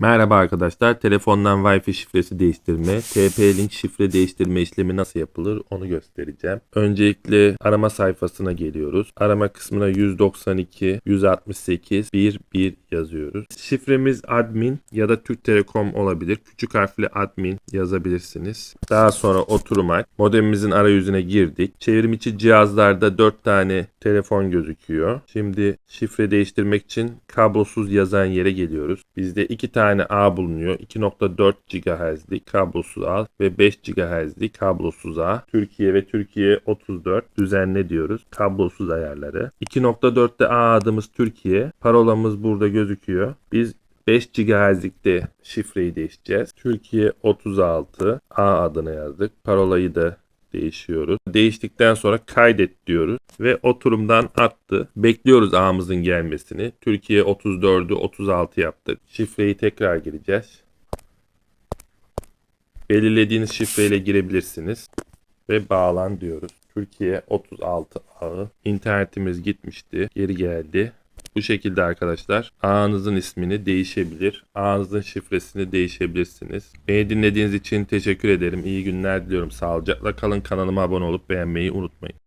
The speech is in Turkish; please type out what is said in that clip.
Merhaba arkadaşlar. Telefondan Wi-Fi şifresi değiştirme, TP-Link şifre değiştirme işlemi nasıl yapılır onu göstereceğim. Öncelikle arama sayfasına geliyoruz. Arama kısmına 192 168 11 yazıyoruz. Şifremiz admin ya da Türk Telekom olabilir. Küçük harfli admin yazabilirsiniz. Daha sonra oturmak. Modemimizin arayüzüne girdik. Çevrim içi cihazlarda 4 tane telefon gözüküyor. Şimdi şifre değiştirmek için kablosuz yazan yere geliyoruz. Bizde 2 tane ağ bulunuyor. 2.4 GHz'lik kablosuz ağ ve 5 GHz'lik kablosuz ağ. Türkiye ve Türkiye 34 düzenle diyoruz. Kablosuz ayarları. 2.4'te ağ adımız Türkiye. Parolamız burada gözüküyor. Biz 5 GHz'likte şifreyi değiştireceğiz. Türkiye 36 A adını yazdık. Parolayı da değişiyoruz. Değiştikten sonra kaydet diyoruz ve oturumdan attı. Bekliyoruz ağımızın gelmesini. Türkiye 34'ü 36 yaptık. Şifreyi tekrar gireceğiz. Belirlediğiniz şifreyle girebilirsiniz ve bağlan diyoruz. Türkiye 36 ağı. İnternetimiz gitmişti. Geri geldi. Bu şekilde arkadaşlar ağınızın ismini değişebilir. Ağınızın şifresini değişebilirsiniz. Beni dinlediğiniz için teşekkür ederim. İyi günler diliyorum. Sağlıcakla kalın. Kanalıma abone olup beğenmeyi unutmayın.